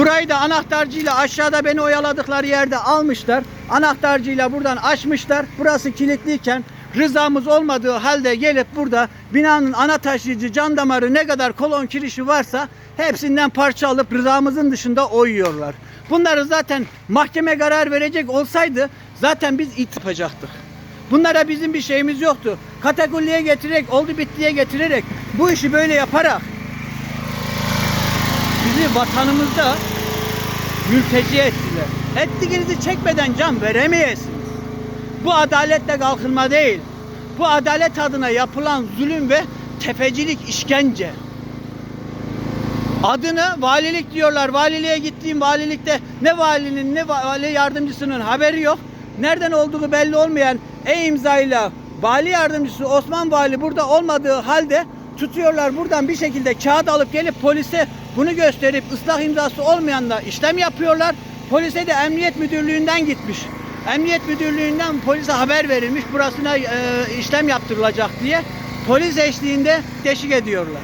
Burayı da anahtarcıyla aşağıda beni oyaladıkları yerde almışlar. Anahtarcıyla buradan açmışlar. Burası kilitliyken rızamız olmadığı halde gelip burada binanın ana taşıyıcı can damarı ne kadar kolon kirişi varsa hepsinden parça alıp rızamızın dışında oyuyorlar. Bunları zaten mahkeme karar verecek olsaydı zaten biz it yapacaktık. Bunlara bizim bir şeyimiz yoktu. Katakulliye getirerek, oldu bittiye getirerek bu işi böyle yaparak bizi vatanımızda mülteci ettiler. Ettiğinizi çekmeden can veremeyesiniz. Bu adaletle kalkınma değil. Bu adalet adına yapılan zulüm ve tefecilik işkence. Adını valilik diyorlar. Valiliğe gittiğim valilikte ne valinin ne vali yardımcısının haberi yok. Nereden olduğu belli olmayan e-imzayla vali yardımcısı Osman Vali burada olmadığı halde tutuyorlar buradan bir şekilde kağıt alıp gelip polise bunu gösterip ıslah imzası olmayanla işlem yapıyorlar. Polise de emniyet müdürlüğünden gitmiş. Emniyet müdürlüğünden polise haber verilmiş burasına e, işlem yaptırılacak diye polis eşliğinde teşvik ediyorlar.